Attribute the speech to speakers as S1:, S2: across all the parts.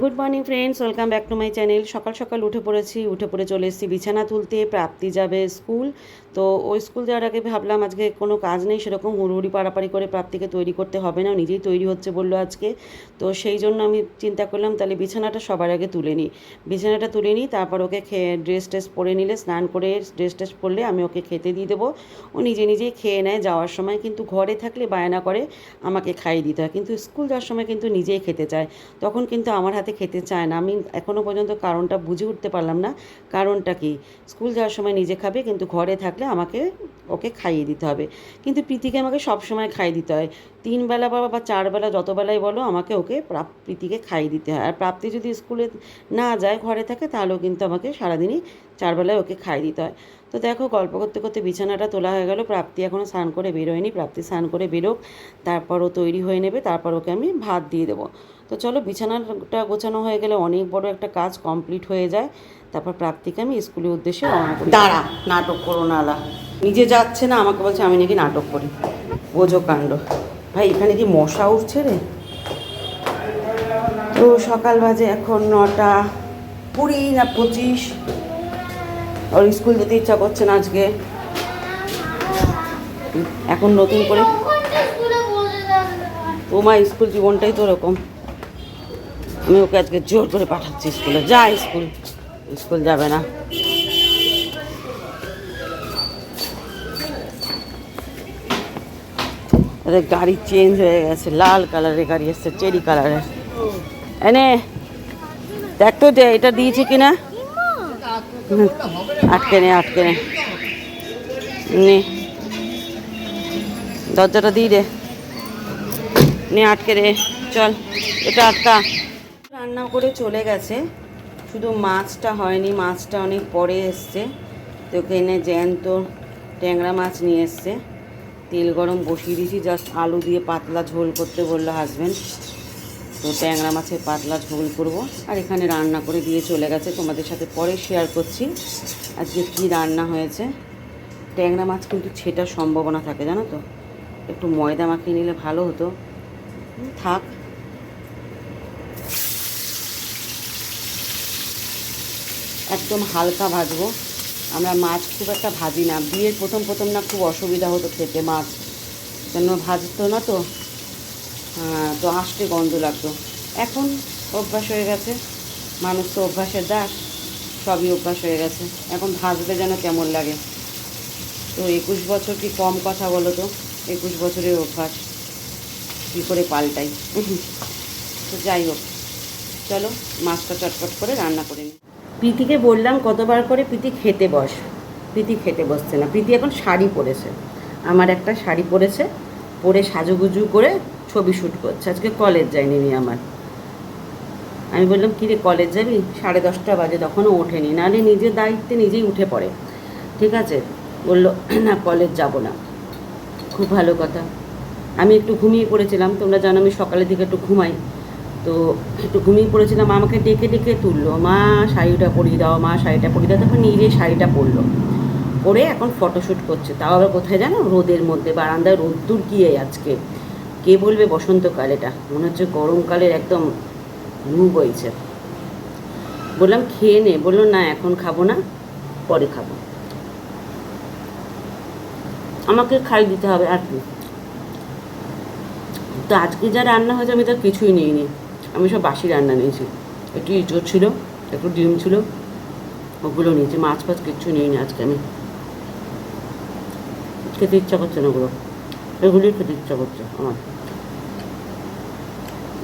S1: Good morning friends welcome back to my channel সকাল সকাল উঠে পড়েছি, উঠে পড়ে চলে এসেছি বিছানা তুলতে, প্রাপ্তি যাবে স্কুল। তো ওই স্কুল যাওয়ার আগে ভাবলাম আজকে কোনো কাজ নেই, সেরকম হুড়ুহুড়ি পাড়াপাড়ি করে প্রাপ্তিকে তৈরি করতে হবে না নিজেই তৈরি হচ্ছে বলল আজকে। তো সেই জন্য আমি চিন্তা করলাম, তাহলে বিছানাটা সবার আগে তুলে নিই। বিছানাটা তুলে নিই, তারপর ওকে খেয়ে ড্রেস টেস পরে নিলে, স্নান করে ড্রেস টেস পরলে আমি ওকে খেতে দিয়ে দেবো। ও নিজে নিজেই খেয়ে নেয় যাওয়ার সময়, কিন্তু ঘরে থাকলে বায়না করে আমাকে খাইয়ে দিতে হয়। কিন্তু স্কুল যাওয়ার সময় কিন্তু নিজেই খেতে চায়। তখন কিন্তু আমার হাতে খেতে চায় না। আমি এখনও পর্যন্ত কারণটা বুঝে উঠতে পারলাম না। কারণটা কি? স্কুল যাওয়ার সময় নিজে খাবে, কিন্তু ঘরে থাকলে আমাকে, ওকে খাইয়ে দিতে হবে। কিন্তু প্রীতিকে আমাকে সব সময় খাইয়ে দিতে হয়। তিন বেলা বা বা চার বেলা যত বেলায় বলো, আমাকে ওকে প্রাপ- প্রীতিকে খাইয়ে দিতে হয়। আর প্রাপ্তি যদি স্কুলে না যায়, ঘরে থাকে, তাহলেও কিন্তু আমাকে সারাদিনই চার বেলায় ওকে খাইয়ে দিতে হয়। তো দেখো, গল্প করতে করতে বিছানাটা তোলা হয়ে গেল। প্রাপ্তি এখনও স্নান করে বেরোয়নি। প্রাপ্তি স্নান করে বেরোক, তারপর ও তৈরি হয়ে নেবে, তারপর ওকে আমি ভাত দিয়ে দেবো। তো চলো বিছানাটা গোছানো হয়ে গেলে অনেক বড় একটা কাজ কমপ্লিট হয়ে যায়। তারপর প্রাপ্তিকে আমি স্কুলের উদ্দেশ্যে রওনা করি। দাঁড়া, নাটক করো না, আলা। নিজে যাচ্ছে না, আমাকে বলছে আমি নাকি নাটক করি। বোঝো কাণ্ড। ভাই, এখানে কি মশা উঠছে রে? তো সকাল বাজে এখন নটা কুড়ি না পঁচিশ। ওর স্কুল যেতে ইচ্ছা করছে না আজকে। এখন নতুন করে। তোমার স্কুল জীবনটাই তো ওরকম। আমি ওকে আজকে জোর করে পাঠাচ্ছি স্কুলে। যা স্কুল। স্কুল যাবে না। গাড়ি চেঞ্জ হয়ে গেছে। লাল কালারের গাড়ি এসছে চেরি কালারের এনে, দেখ তো এটা দিয়েছে কিনা। আটকে নে আটকে নে। নে। দরজাটা দিই রে নে, আটকে রে চল, এটা আটকা। রান্না করে চলে গেছে। শুধু মাছটা হয়নি, মাছটা অনেক পরে এসছে। তো এনে জ্যান্ত ট্যাংরা মাছ নিয়ে এসছে। তেল গরম বসিয়ে দিয়েছি জাস্ট আলু দিয়ে পাতলা ঝোল করতে বলল হাজব্যান্ড তো ট্যাংরা মাছের পাতলা ঝোল করব। আর এখানে রান্না করে দিয়ে চলে গেছে, তোমাদের সাথে পরে শেয়ার করছি। আজকে কী রান্না হয়েছে? ট্যাংরা মাছ কিন্তু ছেটার সম্ভাবনা থাকে, জানো তো? একটু ময়দা মাখিয়ে নিলে ভালো হতো। থাক একদম হালকা ভাজবো। আমরা মাছ খুব একটা ভাজি না। বিয়ের প্রথম প্রথম না খুব অসুবিধা হতো খেতে মাছ। কেন ভাজতো না তো। হ্যাঁ, তো আষ্টে গন্ধ লাগতো। এখন অভ্যাস হয়ে গেছে। মানুষ তো অভ্যাসের দাস। সবই অভ্যাস হয়ে গেছে। এখন ভাজলে যেন কেমন লাগে। তো একুশ বছর কি কম কথা বলো তো? একুশ বছরের অভ্যাস। কী করে পাল্টাই? তো যাই হোক। চলো মাছটা চটপট করে রান্না করে নিই প্রীতিকে বললাম, কতবার করে প্রীতি খেতে বস? প্রীতি খেতে বসছে না। প্রীতি এখন শাড়ি পরেছে। আমার একটা শাড়ি পরেছে, পরে সাজুগুজু করে ছবি শ্যুট করছে। আজকে কলেজ যায়নি নি আমার। আমি বললাম কিরে কলেজ যাবি? সাড়ে দশটা বাজে, তখনও ওঠেনি। নাহলে নিজের দায়িত্বে নিজেই উঠে পড়ে। ঠিক আছে? বলল, না, কলেজ যাব না। খুব ভালো কথা। আমি একটু ঘুমিয়ে পড়েছিলাম। তোমরা জানো আমি সকালের দিকে একটু ঘুমাই। তো একটু ঘুমিয়ে পড়েছিলাম আমাকে ডেকে ডেকে তুললো। মা, শাড়িটা পরিয়ে দাও, মা শাড়িটা পরিয়ে দাও। তখন নিজেই শাড়িটা পরলো। পরে এখন ফটোশ্যুট করছে। তাও আবার কোথায় জানো? রোদের মধ্যে, বারান্দায় রোদ্দুর গিয়ে আজকে। কে বলবে বসন্তকাল এটা? মনে হচ্ছে গরমকালের একদম লু বইছে বললাম, খেয়ে নে। বলল, না, এখন খাব না, পরে খাব। আমাকে খাই দিতে হবে আর কি। তো আজকে যা রান্না হয়েছে আমি তো কিছুই নিইনি। আমি সব বাসি রান্না নিয়েছি। একটু ইঁচড় ছিল, একটু ডিম ছিল। ওগুলো নিয়েছি, মাছ ফাছ কিচ্ছু নিইনি আজকে আমি। খেতে ইচ্ছা করছে না ওগুলো। এগুলোই খেতে ইচ্ছা করছে আমার।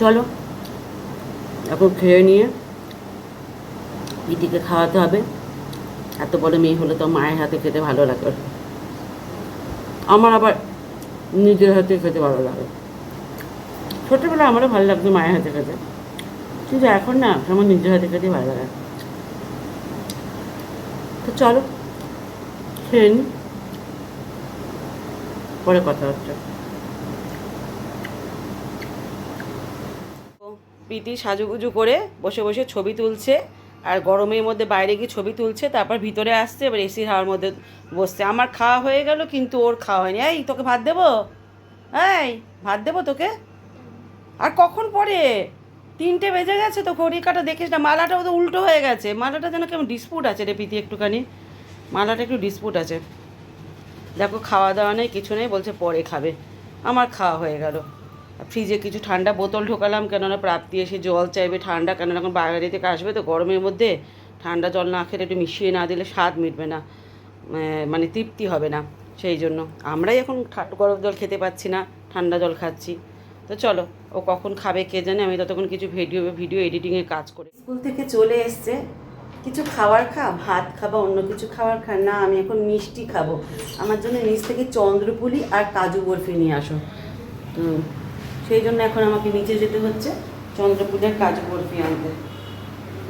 S1: চলো, এখন খেয়ে নিয়ে পিটিকে খাওয়াতে হবে। এত বড় মেয়ে হলে তো মায়ের হাতে খেতে ভালো লাগে। আমার আবার নিজের হাতে খেতে ভালো লাগে। ছোটোবেলা আমারও ভালো লাগতো মায়ের হাতে খেতে কিন্তু এখন না, আমার নিজের হাতে খেতে ভালো লাগে। তো চলো, খেয়ে পরে কথা হচ্ছে প্রীতি সাজুগুজু করে বসে বসে ছবি তুলছে, আর গরমের মধ্যে বাইরে গিয়ে ছবি তুলছে, তারপর ভিতরে আসছে, এবার এসির হাওয়ার মধ্যে বসছে। আমার খাওয়া হয়ে গেল, কিন্তু ওর খাওয়া হয়নি। এই, তোকে ভাত দেবো? এই, ভাত দেবো তোকে? আর কখন পরে তিনটে বেজে গেছে তো ঘড়ি কাটা দেখিস না মালাটাও তো উল্টো হয়ে গেছে। মালাটা যেন কেমন ডিসপুট আছে রে প্রীতি একটুখানি। মালাটা একটু ডিসপুট আছে। দেখো খাওয়া দাওয়া নেই, কিছু নেই, বলছে পরে খাবে। আমার খাওয়া হয়ে গেল। ফ্রিজে কিছু ঠান্ডা বোতল ঢোকালাম, কেননা প্রাপ্তি এসে জল চাইবে ঠান্ডা, কেননা এখন বাইরে থেকে আসবে তো গরমের মধ্যে। ঠান্ডা জল না খেলে একটু মিশিয়ে না দিলে স্বাদ মিটবে না। মানে তৃপ্তি হবে না, সেই জন্য। আমরাই এখন গরম জল খেতে পাচ্ছি না, ঠান্ডা জল খাচ্ছি। তো চলো ও কখন খাবে, কে জানে, আমি ততক্ষণ কিছু ভিডিও ভিডিও এডিটিংয়ের কাজ করি। স্কুল থেকে চলে এসছে, কিছু খাবার খা, ভাত খাবা, অন্য কিছু খাবার খা, না, আমি এখন মিষ্টি খাব। আমার জন্য নিচ থেকে চন্দ্রপুলি আর কাজু বরফি নিয়ে আসো। তো সেই জন্য এখন আমাকে নিচে যেতে হচ্ছে, চন্দ্রপুলি আর কাজু বরফি আনতে।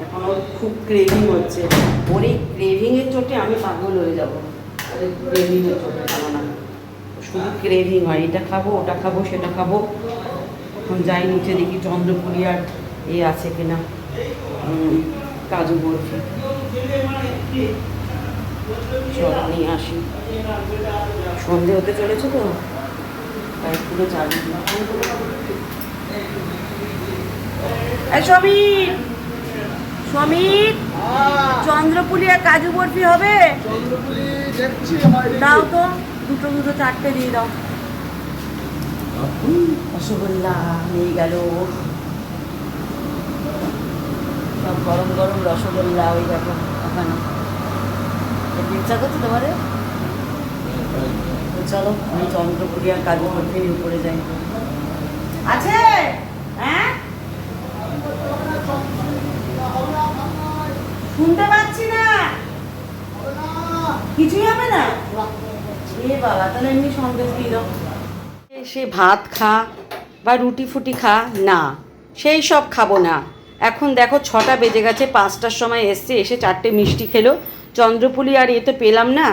S1: এখন ওর খুব ক্রেভিং হচ্ছে। ওর এই ক্রেভিংয়ের চোটে আমি পাগল হয়ে যাব। ক্রেভিংয়ের চোটে খাব না শুধু ক্রেভিং হয়, এটা খাব, ওটা খাব, সেটা খাব। এখন যাই নিচে দেখি চন্দ্রপুরি আর এ আছে কিনা কাজু বরফি। চল নিয়ে আসি। সন্ধে হতে চলেছে তো তাই পুরো চাবি সমীর সমীর চন্দ্রপুলি আর কাজু বরফি হবে। দাও তো দুটো দুটো চারটে দিয়ে দাও। রসগোল্লা নিয়ে গেল। সব গরম গরম রসগোল্লা ওই দেখো, ওখানে। ইচ্ছা করছে তোমারে চলো, আমি চন্দ্রপুরি আর কাজু বরফির উপরে যাই। আছে? হ্যাঁ? শুনতে পাচ্ছি না। কিছুই হবে না? এ বাবা, তাহলে এমনি সন্দেশ দিয়ে দাও। সে ভাত খা। বা রুটি ফুটি খা, না। সেই সব খাব না। এখন দেখো ছটা বেজে গেছে, পাঁচটার সময় এসছে, এসে চারটে মিষ্টি খেলো। চন্দ্রপুলি আর এ তো পেলাম না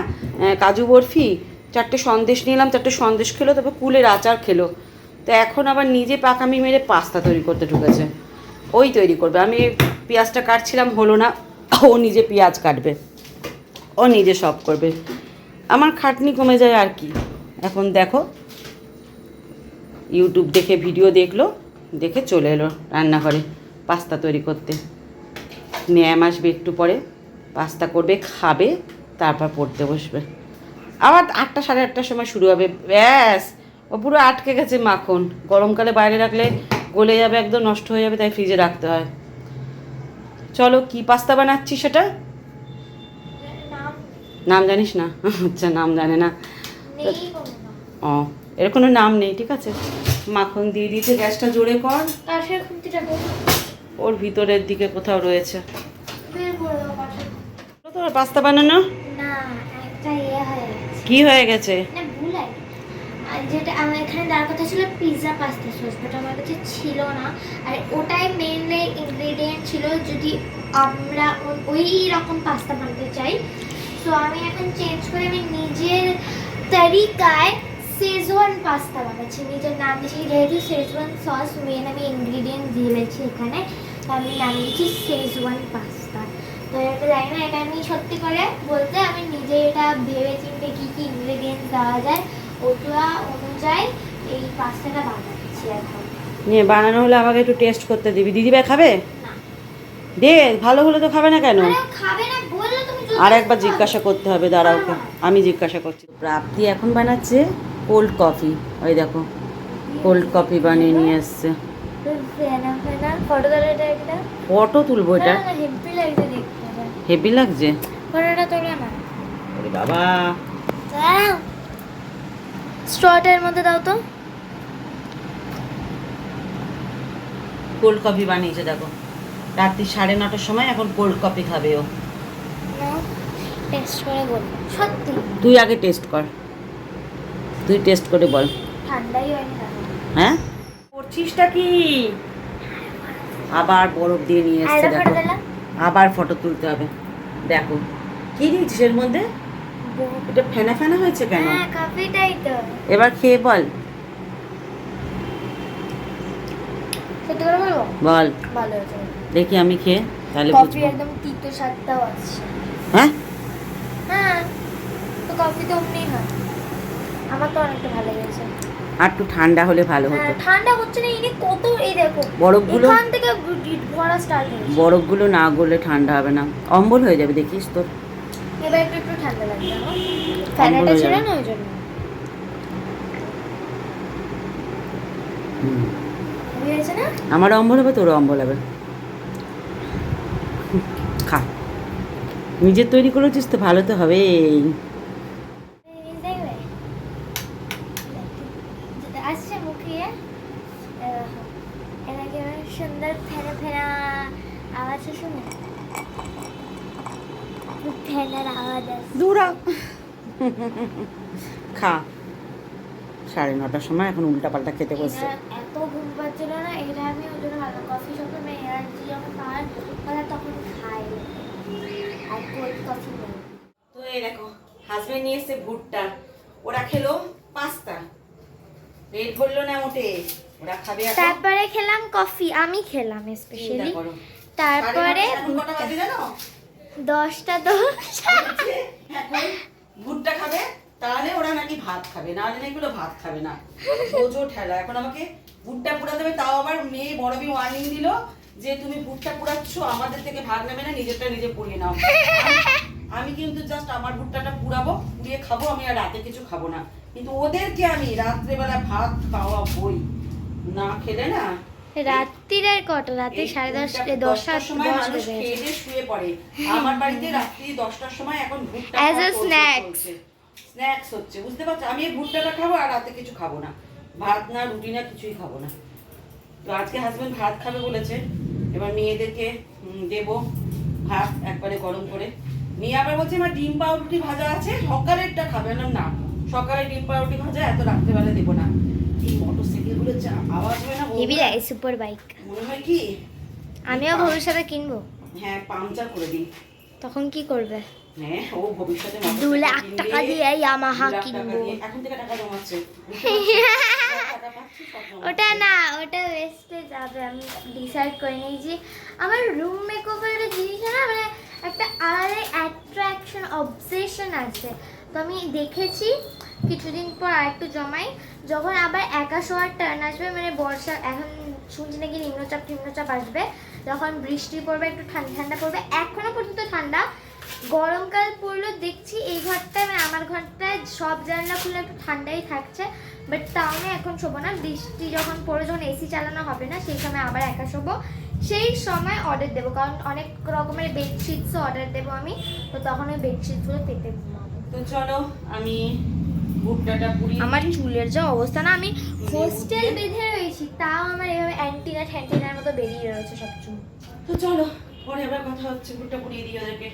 S1: কাজু বরফি। চারটে সন্দেশ নিলাম, চারটে সন্দেশ খেলো, তারপর কুলের আচার খেলো। তো এখন আবার নিজে পাকামি মেরে পাস্তা তৈরি করতে ঢুকেছে। ওই তৈরি করবে। আমি পেঁয়াজটা কাটছিলাম, হলো না, ও নিজে পেঁয়াজ কাটবে। ও নিজে সব করবে। আমার খাটনি কমে যায় আর কি। এখন দেখো ইউটিউব দেখে ভিডিও দেখল দেখে চলে এলো রান্নাঘরে পাস্তা তৈরি করতে। ম্যাম আসবে একটু পরে পাস্তা করবে খাবে তারপর পড়তে বসবে। আবার আটটা সাড়ে আটটার সময় শুরু হবে। ব্যাস ও পুরো আটকে গেছে মাখন। গরমকালে বাইরে রাখলে গলে যাবে একদম নষ্ট হয়ে যাবে তাই ফ্রিজে রাখতে হয়। চলো কি পাস্তা বানাচ্ছি সেটা?
S2: নাম
S1: জানিস না? আচ্ছা নাম জানে না। ও এর কোনো নাম নেই ঠিক আছে? মাখন দিয়ে দিয়েছে গ্যাসটা জোরে কর। ওর ভিতরের দিকে কোথাও রয়েছে। তোমার পাস্তা বানানো?
S2: না একটা ইয়ে হয়ে
S1: কি হয়ে গেছে?
S2: যেটা আমার এখানে দেওয়ার কথা ছিল পিৎজা পাস্তা সস বাট আমার কাছে ছিল না। আর ওটাই মেনলি ইনগ্রেডিয়েন্ট ছিল যদি আমরা ওই রকম পাস্তা বানাতে চাই। সো আমি এখন চেঞ্জ করে আমি নিজের তরিকায় শেজওয়ান পাস্তা বানাচ্ছি। নিজের নাম দিয়েছি যেহেতু শেজওয়ান সস মেন আমি ইনগ্রিডিয়েন্ট দিয়েছি এখানে তো আমি নাম দিয়েছি শেজওয়ান পাস্তা তো এটা জানি না এটা আমি সত্যি করে বলতে আমি নিজে এটা ভেবে চিন্তে কী কী ইনগ্রিডিয়েন্টস দেওয়া যায় ওটা অনুযায়ী এই পাস্তাটা বানাচ্ছি এখন।
S1: নিয়ে বানানো হলে আমাকে একটু টেস্ট করতে দিবি। দিদিভাই খাবে? দে ভালো হলে তো খাবে না কেন?
S2: খাবে না বললে তুমি
S1: আর একবার জিজ্ঞাসা করতে হবে দাঁড়া ওকে। আমি জিজ্ঞাসা করছি। প্রাপ্তি এখন বানাচ্ছে কোল্ড কফি ওই দেখো কোল্ড কফি বানিয়ে নিয়ে
S2: ফেনা ফটো
S1: তুলবো এটা?
S2: হেভি লাগছে
S1: বাবা।
S2: দাও স্ট্রটার মধ্যে দাও তো।
S1: কোল্ড কফি বানিয়েছে দেখো। রাত্রি সাড়ে নটার সময় এখন কোল্ড কফি খাবে ও।
S2: টেস্ট করে বলব সত্যি?
S1: তুই আগে টেস্ট কর। তুই টেস্ট করে বল। হ্যাঁ? করছিসটা কি? আবার বরফ দিয়ে নিয়ে এসছে দেখো। আবার ফটো তুলতে হবে। দেখো। কি দিয়েছিস এর মধ্যে? এটা ফেনা ফেনা হয়েছে কেন?
S2: হ্যাঁ
S1: এবার খেয়ে বল। বল। দেখি আমি খেয়ে তাহলে
S2: কফি একদম তিতো স্বাদটাও আছে
S1: হ্যাঁ?
S2: হ্যাঁ তো কফি তো অমনি হয়। আমার তো অনেকটা ভালো লেগেছে।
S1: আর একটু ঠান্ডা হলে ভালো
S2: হ্যাঁ,
S1: হতো।
S2: ঠান্ডা হচ্ছে না ইনি কত এই দেখো
S1: বরফগুলো
S2: এখান থেকে ভরা স্টার্ট হয়েছে
S1: বরফগুলো না গলে ঠান্ডা হবে না। অম্বল হয়ে যাবে দেখিস তোর।
S2: এবার একটু একটু ঠান্ডা ফ্যানটা ছিল না ওই জন্য।
S1: আমার অম্বল হবে তোরও অম্বল হবে। খা। নিজের তৈরি করেছিস তো ভালো তো হবে
S2: দেখবে যেটা আসছে মুখে এরকম। এটাকে সুন্দর ফেনা ফেনা আওয়াজ শুনে ফ্যানের আওয়াজ আসছে
S1: দূরা খা। সাড়ে নটার সময় এখন উল্টা পাল্টা খেতে বসছে।
S2: এত ঘুম পাচ্ছিল না এটা আমি ওই জন্য ভালো কফি শপে এনার্জি যখন পাওয়ার কথা তখন খাই আর কোল্ড কফি
S1: তো এই দেখো হাজবেন্ড নিয়ে এসছে ভুট্টা। ওরা খেলো পাস্তা। পেট ভরলো না মোটে। ওরা খাবে
S2: তারপরে খেলাম কফি আমি খেলাম স্পেশালি তারপরে দশটা দশ।
S1: ভুট্টা খাবে, তাহলে ওরা নাকি ভাত খাবে, না নাকি ওরা ভাত খাবে না। বোঝো ঠেলা, এখন আমাকে ভুট্টা পুরা দেবে, তাও আবার মেয়ে বড় মেয়ে ওয়ার্নিং দিল যে তুমি ভুট্টা পুরাচ্ছ আমাদের থেকে ভাগ নেবে না, নিজেরটা নিজে পুড়িয়ে নাও। আমি কিন্তু জাস্ট আমার ভুট্টাটা পুড়াবো, পুড়িয়ে খাব, আমি আর রাতে কিছু খাব না। কিন্তু ওদেরকে আমি রাত্রেবেলা ভাত খাওয়া বই না খেলে না
S2: রাত্রির কটা?
S1: এই
S2: সাড়ে দশটা
S1: সময় মানুষ খেয়ে শুয়ে পড়ে। আমার বাড়িতে রাত্রি দশটার সময় এখন ভুট্টা
S2: a snack.
S1: স্ন্যাক্স হচ্ছে বুঝতে পারছ? আমি এই ভুট্টাটা খাব আর রাতে কিছু খাব না। ভাত না রুটি না কিছুই খাব না। তো আজকে হাজবেন্ড ভাত খাবে বলেছে। এবার মেয়েদেরকে দেবো ভাত একবারে গরম করে। মেয়ে আবার বলছে আমার ডিম পাউরুটি ভাজা আছে সকালেরটা খাবে। না না সকালে ডিম পাউরুটি ভাজা এত রাত্রেবেলা দেবো না। এই মোটর যা আওয়াজ হয় না
S2: হেভি লাগে সুপার বাইক
S1: মনে হয় কি?
S2: আমিও ভবিষ্যতে কিনবো।
S1: হ্যাঁ পাংচার করে দিই
S2: তখন কি করবে?
S1: হ্যাঁ ও ভবিষ্যতে
S2: দু লাখ টাকা দিয়ে ইয়ামাহা কিনবো।
S1: এখন থেকে টাকা জমাচ্ছে।
S2: ওটা না ওটা ওয়েস্টে যাবে। আমি ডিসাইড করে নিয়েছি। আমার রুম মেকওভারের জিনিস না মানে একটা আলাদা অ্যাট্রাকশন অবসেশন আছে। তো আমি দেখেছি কিছুদিন পর আরেকটু জমাই। যখন আবার একা শোয়ার টার্ন আসবে মানে বর্ষা, এখন শুনছি নাকি নিম্নচাপ নিম্নচাপ আসবে, যখন বৃষ্টি পড়বে, একটু ঠান্ডা ঠান্ডা পড়বে, এখনও পর্যন্ত ঠান্ডা। গরমকাল পড়ল, দেখছি এই ঘরটায় মানে আমার ঘরটায় সব জানলা খুলে একটু ঠান্ডাই থাকছে বাট তাও না এখন শোবো না। বৃষ্টি যখন পড়ে যখন এসি চালানো হবে না, সেই সময় আবার একা শোবো। সেই সময় অর্ডার দেবো, কারণ অনেক রকমের বেডশিটসও অর্ডার দেবো আমি, তো তখন ওই বেডশিটসগুলো পেতে
S1: তো চলো, আমি
S2: আমার চুলের যা অবস্থা না আমি হোস্টেল বেঁধে রয়েছি তাও আমার এভাবে অ্যান্টিনা ঠ্যান্টিনার মতো বেরিয়ে রয়েছে সব চুল।
S1: তো চলো পরে আবার কথা হচ্ছে ভুট্টা পুড়িয়ে দিই ওদেরকে।